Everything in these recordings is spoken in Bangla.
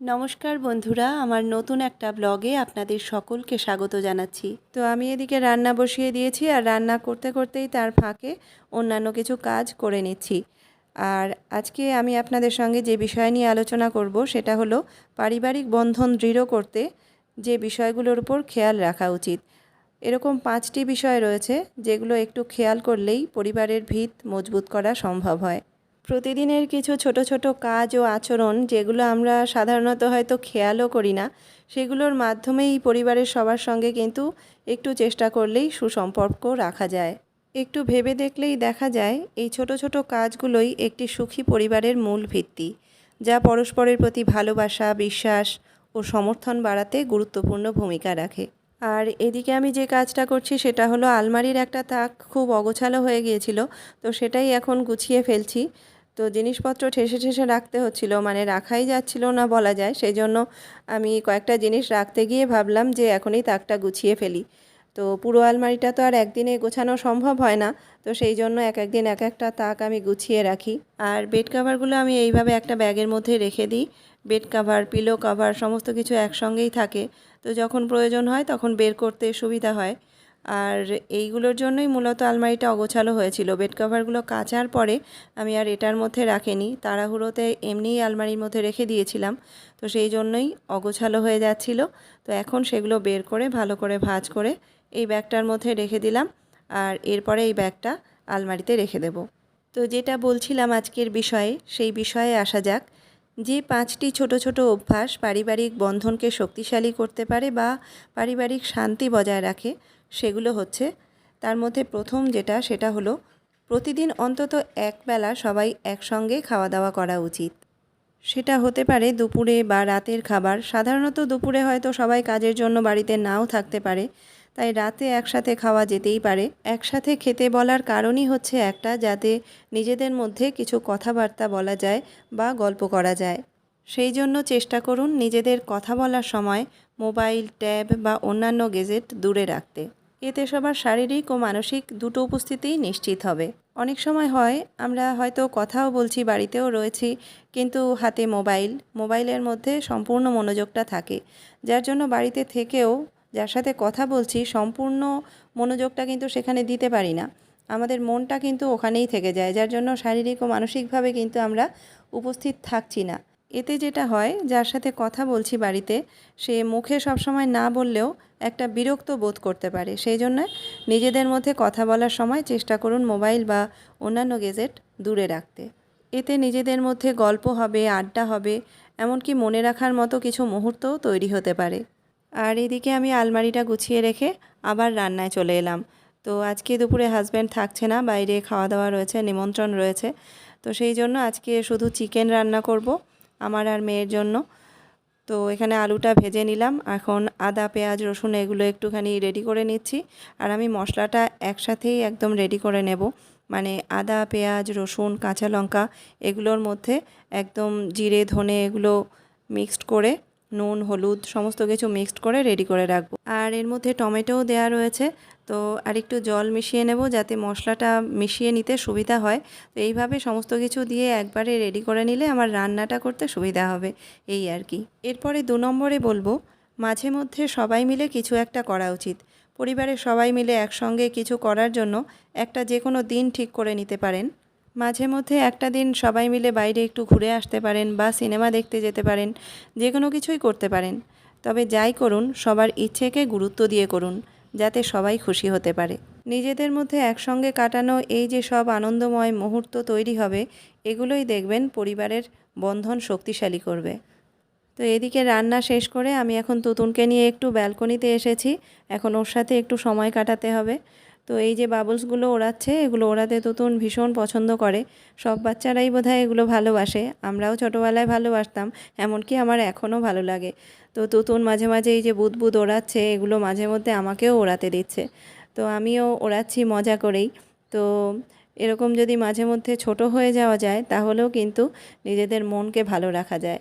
নমস্কার বন্ধুরা, আমার নতুন একটা ব্লগে আপনাদের সকলকে স্বাগত জানাচ্ছি। তো আমি এদিকে রান্না বসিয়ে দিয়েছি আর রান্না করতে করতেই তার ফাঁকে অন্যান্য কিছু কাজ করে নিচ্ছি। আর আজকে আমি আপনাদের সঙ্গে যে বিষয় নিয়ে আলোচনা করব সেটা হলো পারিবারিক বন্ধন দৃঢ় করতে যে বিষয়গুলোর উপর খেয়াল রাখা উচিত। এরকম পাঁচটি বিষয় রয়েছে যেগুলো একটু খেয়াল করলেই পরিবারের ভিত মজবুত করা সম্ভব হয়। প্রতিদিনের কিছু ছোট ছোট কাজ ও আচরণ যেগুলো আমরা সাধারণত হয়তো খেয়ালও করি না, সেগুলোর মাধ্যমেই পরিবারের সবার সঙ্গে কিন্তু একটু চেষ্টা করলেই সুসম্পর্ক রাখা যায়। একটু ভেবে দেখলেই দেখা যায় এই ছোট ছোট কাজগুলোই একটি সুখী পরিবারের মূল ভিত্তি, যা পরস্পরের প্রতি ভালোবাসা, বিশ্বাস ও সমর্থন বাড়াতে গুরুত্বপূর্ণ ভূমিকা রাখে। আর এদিকে আমি যে কাজটা করছি সেটা হলো আলমারির একটা তাক খুব অগোছালো হয়ে গিয়েছিল, তো সেটাই এখন গুছিয়ে ফেলছি। তো জিনিসপত্র ঠেসে ঠেসে রাখতে হচ্ছিল মানে রাখাই যাচ্ছিল না বলা যায়। সেই জন্য আমি কয়েকটা জিনিস রাখতে গিয়ে ভাবলাম যে এখনই তাকটা গুছিয়ে ফেলি। তো পুরো আলমারিটা তো আর একদিনে গোছানো সম্ভব হয় না, তো সেই জন্য এক একদিন এক একটা তাক আমি গুছিয়ে রাখি। আর বেড কাভারগুলো আমি এইভাবে একটা ব্যাগের মধ্যে রেখে দিই। বেড কাভার, পিলো কাভার, সমস্ত কিছু একসঙ্গেই থাকে। তো যখন প্রয়োজন হয় তখন বের করতে সুবিধা হয়। আর এইগুলোর জন্যই মূলত আলমারিটা অগোছালো হয়েছিল। বেড কভারগুলো কাচার পরে আমি আর এটার মধ্যে রাখিনি। তাড়াহুড়োতে এমনিই আলমারির মধ্যে রেখে দিয়েছিলাম। তো সেই জন্যই অগোছালো হয়ে যাচ্ছিল। তো এখন সেগুলো বের করে, ভালো করে ভাঁজ করে এই ব্যাগটার মধ্যে রেখে দিলাম। আর এরপরে এই ব্যাগটা আলমারিতে রেখে দেব। তো যেটা বলছিলাম আজকের বিষয়ে, সেই বিষয়ে আসা যাক। যে পাঁচটি ছোট ছোট অভ্যাস পারিবারিক বন্ধনকে শক্তিশালী করতে পারে বা পারিবারিক শান্তি বজায় রাখে সেগুলো হচ্ছে। তার মধ্যে প্রথম যেটা, সেটা হলো প্রতিদিন অন্তত একবেলা সবাই একসঙ্গে খাওয়া দাওয়া করা উচিত। সেটা হতে পারে দুপুরে বা রাতের খাবার। সাধারণত দুপুরে হয়তো সবাই কাজের জন্য বাড়িতে নাও থাকতে পারে। তাই রাতে একসাথে খাওয়া যেতেই পারে। একসাথে খেতে বলার কারণই হচ্ছে একটা, যাতে নিজেদের মধ্যে কিছু কথাবার্তা বলা যায় বা গল্প করা যায়। সেই জন্য চেষ্টা করুন নিজেদের কথা বলার সময় মোবাইল, ট্যাব বা অন্যান্য গেজেট দূরে রাখতে। এতে সবার শারীরিক ও মানসিক দুটো উপস্থিতিই নিশ্চিত হবে। অনেক সময় হয়, আমরা হয়তো কথাও বলছি, বাড়িতেও রয়েছি, কিন্তু হাতে মোবাইল, মোবাইলের মধ্যে সম্পূর্ণ মনোযোগটা থাকে। যার জন্য বাড়িতে থেকেও যার সাথে কথা বলছি, সম্পূর্ণ মনোযোগটা কিন্তু সেখানে দিতে পারি না। আমাদের মনটা কিন্তু ওখানেই থেকে যায়, যার জন্য শারীরিক ও মানসিকভাবে কিন্তু আমরা উপস্থিত থাকছি না। এতে যেটা হয়, যার সাথে কথা বলছি বাড়িতে, সে মুখে সবসময় না বললেও একটা বিরক্ত বোধ করতে পারে। সেই জন্য নিজেদের মধ্যে কথা বলার সময় চেষ্টা করুন মোবাইল বা অন্যান্য গেজেট দূরে রাখতে। এতে নিজেদের মধ্যে গল্প হবে, আড্ডা হবে, এমনকি মনে রাখার মতো কিছু মুহূর্তও তৈরি হতে পারে। আর এদিকে আমি আলমারিটা গুছিয়ে রেখে আবার রান্নায় চলে এলাম। তো আজকে দুপুরে হাজব্যান্ড থাকছে না, বাইরে খাওয়া দাওয়া রয়েছে, নিমন্ত্রণ রয়েছে। তো সেই জন্য আজকে শুধু চিকেন রান্না করব, আমার আর মেয়ের জন্য। তো এখানে আলুটা ভেজে নিলাম। এখন আদা, পেঁয়াজ, রসুন এগুলো একটুখানি রেডি করে নিচ্ছি। আর আমি মশলাটা একসাথেই একদম রেডি করে নেব। মানে আদা, পেঁয়াজ, রসুন, কাঁচা লঙ্কা এগুলোর মধ্যে একদম জিরে, ধনে এগুলো মিক্সড করে নুন, হলুদ সমস্ত কিছু মিক্সড করে রেডি করে রাখব। আর এর মধ্যে টমেটোও দেওয়া রয়েছে। তো আর একটু জল মিশিয়ে নেব যাতে মশলাটা মিশিয়ে নিতে সুবিধা হয়। তো এইভাবে সমস্ত কিছু দিয়ে একবারে রেডি করে নিলে আমার রান্নাটা করতে সুবিধা হবে, এই আর কি। এরপরে দু নম্বরে বলব, মাঝে মধ্যে সবাই মিলে কিছু একটা করা উচিত। পরিবারের সবাই মিলে একসঙ্গে কিছু করার জন্য একটা যে কোনো দিন ঠিক করে নিতে পারেন। মাঝে মধ্যে একটা দিন সবাই মিলে বাইরে একটু ঘুরে আসতে পারেন বা সিনেমা দেখতে যেতে পারেন যে কোনো কিছুই করতে পারেন। তবে যাই করুন, সবার ইচ্ছেকে গুরুত্ব দিয়ে করুন। যাতে সবাই খুশি হতে পারে। নিজেদের মধ্যে একসঙ্গে কাটানো এই যে সব আনন্দময় মুহূর্ত তৈরি হবে, এগুলোই দেখবেন পরিবারের বন্ধন শক্তিশালী করবে। তো এদিকে রান্না শেষ করে আমি এখন তুতুনকে নিয়ে একটু ব্যালকনিতে এসেছি। এখন ওর সাথে একটু সময় কাটাতে হবে। তো এই যে বাবলসগুলো ওড়াচ্ছে, এগুলো ওড়াতে তুতুন ভীষণ পছন্দ করে। সব বাচ্চারাই বোধহয় এগুলো ভালোবাসে। আমরাও ছোটোবেলায় ভালোবাসতাম, এমনকি আমার এখনও ভালো লাগে। তো তুতুন মাঝে মাঝে এই যে বুদবুদ ওড়াচ্ছে, এগুলো মাঝে মধ্যে আমাকেও ওড়াতে দিচ্ছে। তো আমিও ওড়াচ্ছি, মজা করেই। তো এরকম যদি মাঝে মধ্যে ছোট হয়ে যাওয়া যায়, তাহলেও কিন্তু নিজেদের মনকে ভালো রাখা যায়।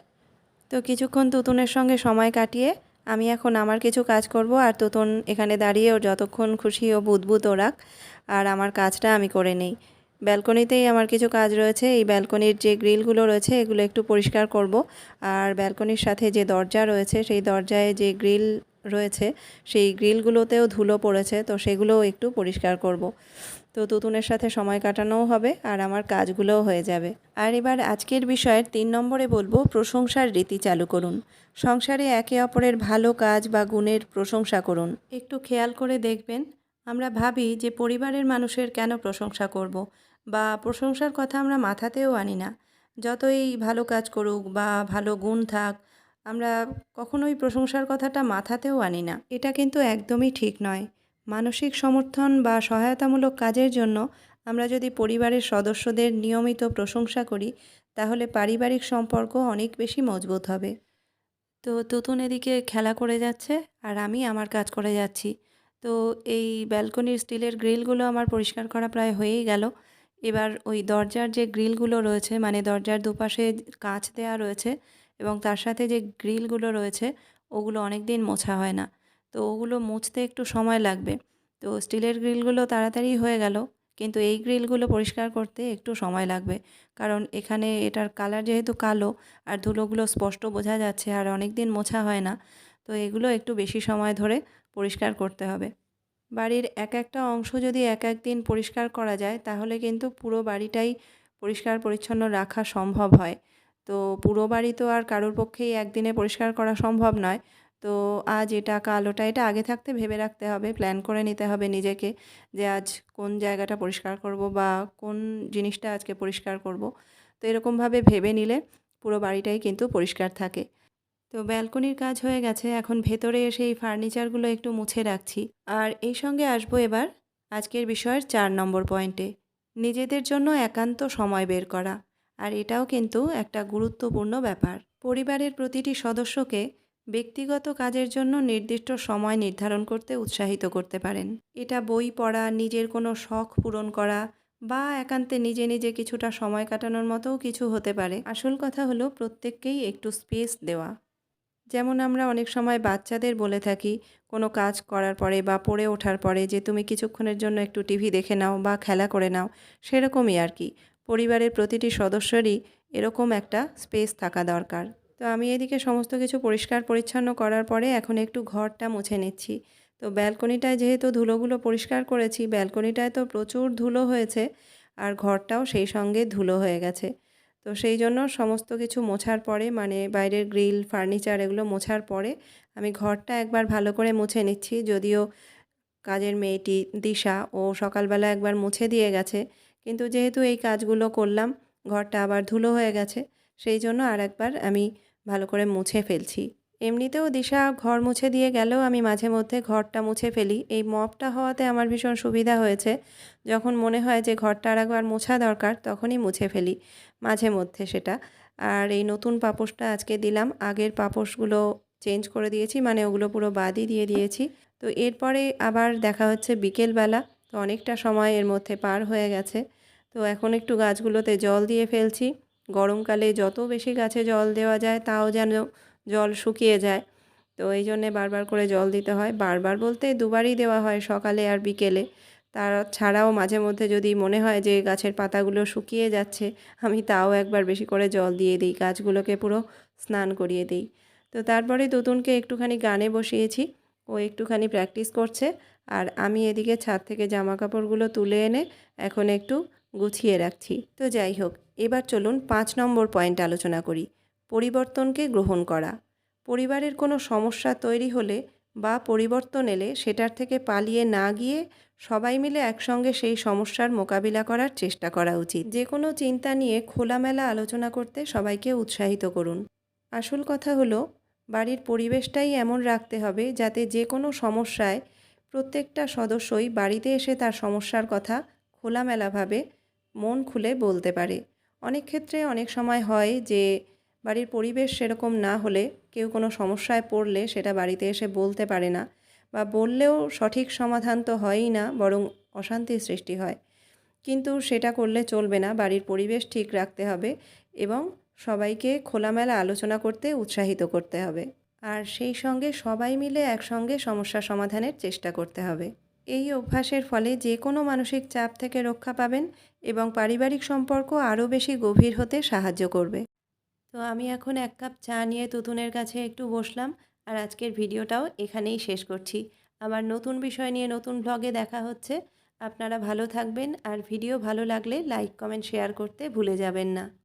তো কিছুক্ষণ তুতুনের সঙ্গে সময় কাটিয়ে আমি এখন আমার কিছু কাজ করব আর তোতন এখানে দাঁড়িয়ে ওর যতক্ষণ খুশি ও বুদবুদ রাখ। আর আমার কাজটা আমি করে নেই। ব্যালকনিতেই আমার কিছু কাজ রয়েছে। এই ব্যালকনির যে গ্রিলগুলো রয়েছে, এগুলো একটু পরিষ্কার করব। আর ব্যালকনির সাথে যে দরজা রয়েছে, সেই দরজায় যে গ্রিল রয়েছে, সেই গ্রিলগুলোতেও ধুলো পড়েছে, তো সেগুলোও একটু পরিষ্কার করব। তো তুতুনের সাথে সময় কাটানোও হবে আর আমার কাজগুলোও হয়ে যাবে আর এবার আজকের বিষয়ের তিন নম্বরে বলব, প্রশংসার রীতি চালু করুন সংসারে একে অপরের ভালো কাজ বা গুণের প্রশংসা করুন একটু খেয়াল করে দেখবেন, আমরা ভাবি যে পরিবারের মানুষের কেন প্রশংসা করব। বা প্রশংসার কথা আমরা মাথাতেও আনি না যতই ভালো কাজ করুক বা ভালো গুণ থাক আমরা কখনোই প্রশংসার কথাটা মাথাতেও আনি না। এটা কিন্তু একদমই ঠিক নয়। মানসিক সমর্থন বা সহায়তামূলক কাজের জন্য আমরা যদি পরিবারের সদস্যদের নিয়মিত প্রশংসা করি, তাহলে পারিবারিক সম্পর্ক অনেক বেশি মজবুত হবে। তো তুতুন এদিকে খেলা করে যাচ্ছে আর আমি আমার কাজ করে যাচ্ছি। তো এই ব্যালকনির স্টিলের গ্রিলগুলো আমার পরিষ্কার করা প্রায় হয়েই গেল। এবার ওই দরজার যে গ্রিলগুলো রয়েছে মানে দরজার দুপাশে কাঁচ দেওয়া রয়েছে এবং তার সাথে যে গ্রিলগুলো রয়েছে, ওগুলো অনেক দিন মোছা হয় না। তো ওগুলো মুছতে একটু সময় লাগবে। তো স্টিলের গ্রিলগুলো তাড়াতাড়ি হয়ে গেল, কিন্তু এই গ্রিলগুলো পরিষ্কার করতে একটু সময় লাগবে। কারণ এখানে এটার কালার যেহেতু কালো আর ধুলোগুলো স্পষ্ট বোঝা যাচ্ছে আর অনেক দিন মোছা হয় না, তো এগুলো একটু বেশি সময় ধরে পরিষ্কার করতে হবে। বাড়ির এক একটা অংশ যদি এক এক দিন পরিষ্কার করা যায়, তাহলে কিন্তু পুরো বাড়িটাই পরিষ্কার পরিচ্ছন্ন রাখা সম্ভব হয়। তো পুরো বাড়ি তো আর কারোর পক্ষেই একদিনে পরিষ্কার করা সম্ভব নয়। তো আজ এটা কাল ওটা এটা আগে থাকতে ভেবে রাখতে হবে প্ল্যান করে নিতে হবে নিজেকে যে আজ কোন জায়গাটা পরিষ্কার করব বা কোন জিনিসটা আজকে পরিষ্কার করব। তো এরকমভাবে ভেবে নিলে পুরো বাড়িটাই কিন্তু পরিষ্কার থাকে। তো ব্যালকনির কাজ হয়ে গেছে, এখন ভেতরে এসে এই ফার্নিচারগুলো একটু মুছে রাখছি। আর এই সঙ্গে আসব এবার আজকের বিষয়ের চার নম্বর পয়েন্টে, নিজেদের জন্য একান্ত সময় বের করা। আর এটাও কিন্তু একটা গুরুত্বপূর্ণ ব্যাপার। পরিবারের প্রতিটি সদস্যকে ব্যক্তিগত কাজের জন্য নির্দিষ্ট সময় নির্ধারণ করতে উৎসাহিত করতে পারেন। এটা বই পড়া, নিজের কোনো শখ পূরণ করা বা একান্তে নিজে নিজে কিছুটা সময় কাটানোর মতোও কিছু হতে পারে। আসল কথা হলো প্রত্যেককেই একটু স্পেস দেওয়া। যেমন আমরা অনেক সময় বাচ্চাদের বলে থাকি, কোনো কাজ করার পরে বা পড়ে ওঠার পরে যে, তুমি কিছুক্ষণের জন্য একটু টিভি দেখে নাও বা খেলা করে নাও। সেরকমই আর কি। পরিবারের প্রতিটি সদস্যরই এরকম একটা স্পেস থাকা দরকার। তো আমি এদিকে সমস্ত কিছু পরিষ্কার পরিচ্ছন্ন করার পরে এখন একটু ঘরটা মুছে নিচ্ছি। তো ব্যালকনিটায় যেহেতু ধুলোগুলো পরিষ্কার করেছি, ব্যালকনিটায় তো প্রচুর ধুলো হয়েছে আর ঘরটাও সেই সঙ্গে ধুলো হয়ে গেছে। তো সেই জন্য সমস্ত কিছু মোছার পরে মানে বাইরের গ্রিল, ফার্নিচার এগুলো মোছার পরে আমি ঘরটা একবার ভালো করে মুছে নিচ্ছি। যদিও কাজের মেয়েটি দিশা, ও সকালবেলা একবার মুছে দিয়ে গেছে। কিন্তু যেহেতু এই কাজগুলো করলাম, ঘরটা আবার ধুলো হয়ে গেছে, সেই জন্য আর একবার আমি ভালো করে মুছে ফেলছি। এমনিতেও দিশা ঘর মুছে দিয়ে গেলেও আমি মাঝে মধ্যে ঘরটা মুছে ফেলি। এই মপটা হওয়াতে আমার ভীষণ সুবিধা হয়েছে। যখন মনে হয় যে ঘরটা আর একবার মোছা দরকার, তখনই মুছে ফেলি মাঝে মধ্যে সেটা। আর এই নতুন পাপোশটা আজকে দিলাম। আগের পাপোশগুলো চেঞ্জ করে দিয়েছি মানে ওগুলো পুরো বাদই দিয়ে দিয়েছি। তো এরপরে আবার দেখা হচ্ছে বিকেলবেলা। তো অনেকটা সময় এর মধ্যে পার হয়ে গেছে। তো এখন একটু গাছগুলোতে জল দিয়ে ফেলছি। গরমকালে যত বেশি গাছে জল দেওয়া যায় তাও যেন জল শুকিয়ে যায়। তো এই জন্যে বারবার করে জল দিতে হয়। বারবার বলতে দুবারই দেওয়া হয় সকালে আর বিকেলে। তার ছাড়াও মাঝে মধ্যে যদি মনে হয় যে গাছের পাতাগুলো শুকিয়ে যাচ্ছে, আমি তাও একবার বেশি করে জল দিয়ে দিই। গাছগুলোকে পুরো স্নান করিয়ে দিই। তো তারপরে তুতুনকে একটুখানি গানে বসিয়েছি। ও একটুখানি প্র্যাকটিস করছে। আর আমি এদিকে ছাদ থেকে জামা কাপড়গুলো তুলে এনে এখন একটু গুছিয়ে রাখছি। তো যাই হোক, এবার চলুন পাঁচ নম্বর পয়েন্ট আলোচনা করি, পরিবর্তনকে গ্রহণ করা। পরিবারের কোনো সমস্যা তৈরি হলে বা পরিবর্তন এলে সেটার থেকে পালিয়ে না গিয়ে সবাই মিলে একসঙ্গে সেই সমস্যার মোকাবিলা করার চেষ্টা করা উচিত। যে কোনো চিন্তা নিয়ে খোলামেলা আলোচনা করতে সবাইকে উৎসাহিত করুন। আসল কথা হলো, বাড়ির পরিবেশটাই এমন রাখতে হবে যাতে যে কোনো সমস্যায় প্রত্যেকটা সদস্যই বাড়িতে এসে তার সমস্যার কথা খোলামেলাভাবে মন খুলে বলতে পারে। অনেক ক্ষেত্রে অনেক সময় হয় যে, বাড়ির পরিবেশ সেরকম না হলে কেউ কোনো সমস্যায় পড়লে সেটা বাড়িতে এসে বলতে পারে না বা বললেও সঠিক সমাধান তো হয়ই না, বরং অশান্তির সৃষ্টি হয়। কিন্তু সেটা করলে চলবে না, বাড়ির পরিবেশ ঠিক রাখতে হবে এবং সবাইকে খোলামেলা আলোচনা করতে উৎসাহিত করতে হবে। আর সেই সঙ্গে সবাই মিলে একসঙ্গে সমস্যা সমাধানের চেষ্টা করতে হবে। এই অভ্যাসের ফলে যে কোনো মানসিক চাপ থেকে রক্ষা পাবেন এবং পারিবারিক সম্পর্ক আরও বেশি গভীর হতে সাহায্য করবে। তো আমি এখন এক কাপ চা নিয়ে তুতুনের কাছে একটু বসলাম আর আজকের ভিডিওটাও এখানেই শেষ করছি। আমার নতুন বিষয় নিয়ে নতুন ব্লগে দেখা হচ্ছে। আপনারা ভালো থাকবেন আর ভিডিও ভালো লাগলে লাইক, কমেন্ট, শেয়ার করতে ভুলে যাবেন না।